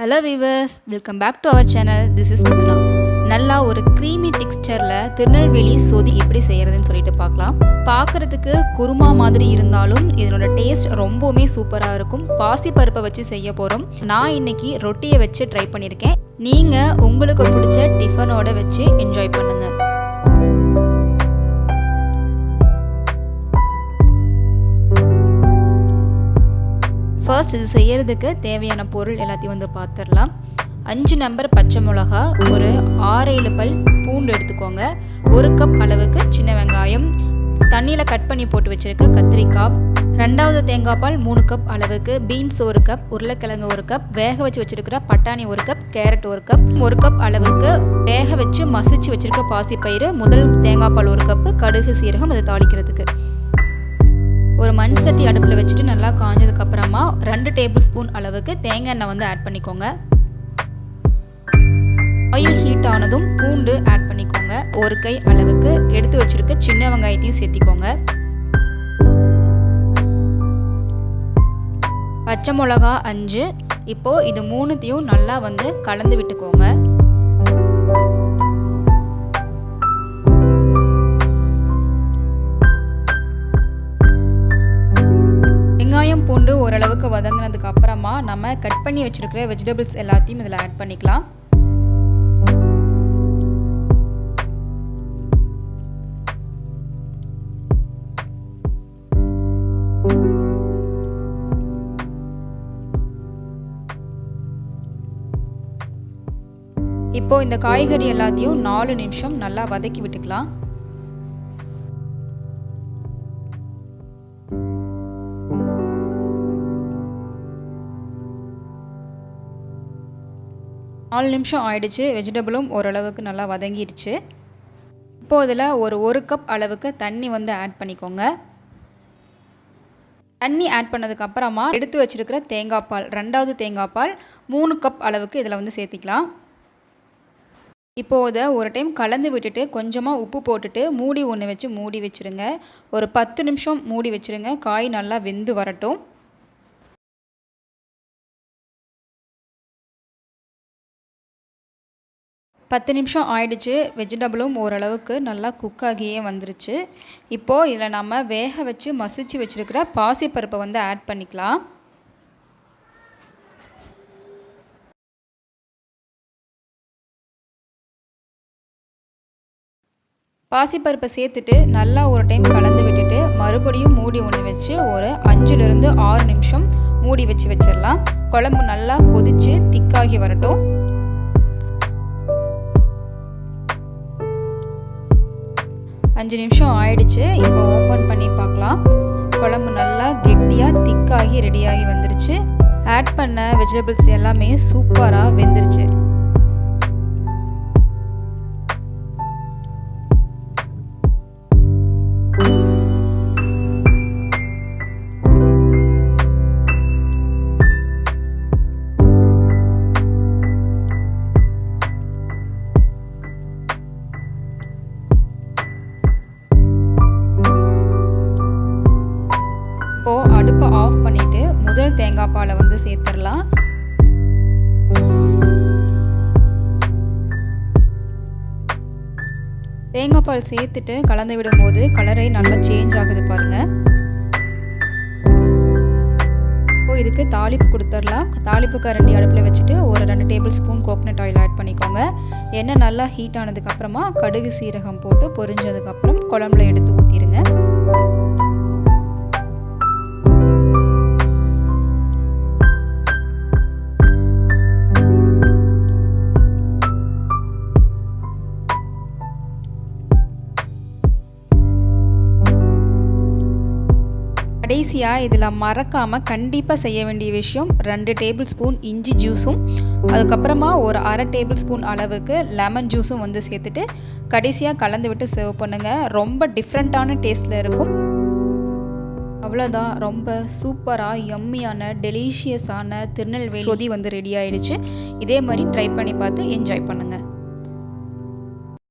Hello viewers welcome back to our channel this is Mithuna நல்லா ஒரு creamy டெக்ஸ்டரில் Tirunelveli சொதி எப்படி செய்கிறதுன்னு சொல்லிட்டு பார்க்கலாம். பார்க்குறதுக்கு குருமா மாதிரி இருந்தாலும் இதனோட டேஸ்ட் ரொம்பவுமே சூப்பராக இருக்கும். பாசி பருப்பை வச்சு செய்ய போகிறோம் நான் இன்னைக்கு ரொட்டியை வச்சு ட்ரை பண்ணியிருக்கேன். நீங்கள் உங்களுக்கு பிடிச்ச டிஃபனோட வச்சு என்ஜாய் பண்ணுங்கள் ஃபர்ஸ்ட் இது செய்கிறதுக்கு தேவையான பொருள் எல்லாத்தையும் வந்து பார்த்துடலாம் அஞ்சு நம்பர் பச்சை மிளகா ஒரு ஆறு ஏழு பல் பூண்டு எடுத்துக்கோங்க. ஒரு கப் அளவுக்கு சின்ன வெங்காயம். தண்ணியில் கட் பண்ணி போட்டு வச்சுருக்க கத்திரிக்காய் ரெண்டாவது தேங்காய் பால் மூணு கப் அளவுக்கு பீன்ஸ் ஒரு கப் உருளைக்கிழங்கு ஒரு கப் வேக வச்சு வச்சுருக்கிற பட்டாணி ஒரு கப் கேரட் ஒரு கப் ஒரு கப் அளவுக்கு வேக வச்சு மசிச்சு வச்சுருக்க பாசிப்பயிறு முதல் தேங்காய் பால் ஒரு கப்பு கடுகு சீரகம் அதை தாளிக்கிறதுக்கு. ஒரு மண் சட்டி அடுப்பில் வச்சுட்டு நல்லா காஞ்சதுக்கப்புறமா ரெண்டு டேபிள் ஸ்பூன் அளவுக்கு தேங்காய் எண்ணெய் வந்து ஆட் பண்ணிக்கோங்க. ஆயில் ஹீட் ஆனதும் பூண்டு ஆட் பண்ணிக்கோங்க. ஒரு கை அளவுக்கு எடுத்து வச்சிருக்க சின்ன வெங்காயத்தையும் சேர்த்திக்கோங்க. பச்சை மிளகா அஞ்சு. இப்போது இது மூணுத்தையும் நல்லா வந்து கலந்து விட்டுக்கோங்க. ஓரளவுக்கு வதங்கினதுக்கு அப்புறமா நம்ம கட் பண்ணி வச்சிருக்கிற வெஜிடபிள்ஸ் எல்லாத்தையும் இதில் ஆட் பண்ணிக்கலாம். இப்போ இந்த காய்கறி எல்லாத்தையும் நாலு நிமிஷம் நல்லா வதக்கி விட்டுக்கலாம். நாலு நிமிஷம் ஆயிடுச்சு வெஜிடபிளும் ஓரளவுக்கு நல்லா வதங்கிடுச்சு இப்போ இதில் ஒரு ஒரு கப் அளவுக்கு தண்ணி வந்து ஆட் பண்ணிக்கோங்க. தண்ணி ஆட் பண்ணதுக்கப்புறமா எடுத்து வச்சுருக்கிற தேங்காய் பால் ரெண்டாவது தேங்காய் பால் மூணு கப் அளவுக்கு இதில் வந்து சேர்த்திக்கலாம். இப்போது ஒரு டைம் கலந்து விட்டுட்டு கொஞ்சமாக உப்பு போட்டுட்டு மூடி ஒன்று வச்சு மூடி வச்சுருங்க. ஒரு பத்து நிமிஷம் மூடி வச்சுருங்க. காய் நல்லா வெந்து வரட்டும். பத்து நிமிஷம் ஆயிடுச்சு வெஜிடபிளும் ஓரளவுக்கு நல்லா குக் ஆகியே வந்துருச்சு. இப்போது இதில் நம்ம வேக வச்சு மசிச்சு வச்சுருக்கிற பாசிப்பருப்பை வந்து ஆட் பண்ணிக்கலாம். பாசிப்பருப்பை சேர்த்துட்டு நல்லா ஒரு டைம் கலந்து விட்டுட்டு மறுபடியும் மூடி ஒன்று வச்சு ஒரு அஞ்சுலேருந்து ஆறு நிமிஷம் மூடி வச்சு வச்சிடலாம். குழம்பு நல்லா கொதித்து திக்காகி வரட்டும். அஞ்சு நிமிஷம் ஆயிடுச்சு. இப்போ ஓப்பன் பண்ணி பார்க்கலாம். குழம்பு நல்லா கெட்டியாக திக்காகி ரெடியாகி வந்துருச்சு. ஆட் பண்ண வெஜிடபிள்ஸ் எல்லாமே சூப்பராக வெந்துருச்சு. ஆஃப் பண்ணிவிட்டு முதல் தேங்காய் பாலை வந்து சேர்த்துடலாம். தேங்காய் பால் சேர்த்துட்டு கலந்து விடும்போது கலரை நல்லா சேஞ்ச் ஆகுது பாருங்கள் இப்போ இதுக்கு தாளிப்பு கொடுத்துடலாம். தாளிப்பு கரண்டி அடுப்பில் வச்சுட்டு ஒரு ரெண்டு tablespoon coconut oil add பண்ணிக்கோங்க. எண்ணெய் நல்லா ஹீட் ஆனதுக்கப்புறமா கடுகு சீரகம் போட்டு பொரிஞ்சதுக்கப்புறம் குழம்புல எடுத்து ஊற்றிடுங்க கடைசியாக இதில் மறக்காமல் கண்டிப்பாக செய்ய வேண்டிய விஷயம் ரெண்டு டேபிள் ஸ்பூன் இஞ்சி ஜூஸும் அதுக்கப்புறமா ஒரு அரை டேபிள் ஸ்பூன் அளவுக்கு லெமன் ஜூஸும் வந்து சேர்த்துட்டு கடைசியாக கலந்து விட்டு சர்வ் பண்ணுங்கள் ரொம்ப டிஃப்ரெண்ட்டான டேஸ்ட்டில் இருக்கும். அவ்வளோதான் ரொம்ப சூப்பராக யம்மியான டெலிஷியஸான திருநெல்வேலி சொதி வந்து ரெடி ஆயிடுச்சு. இதே மாதிரி ட்ரை பண்ணி பார்த்து என்ஜாய் பண்ணுங்கள்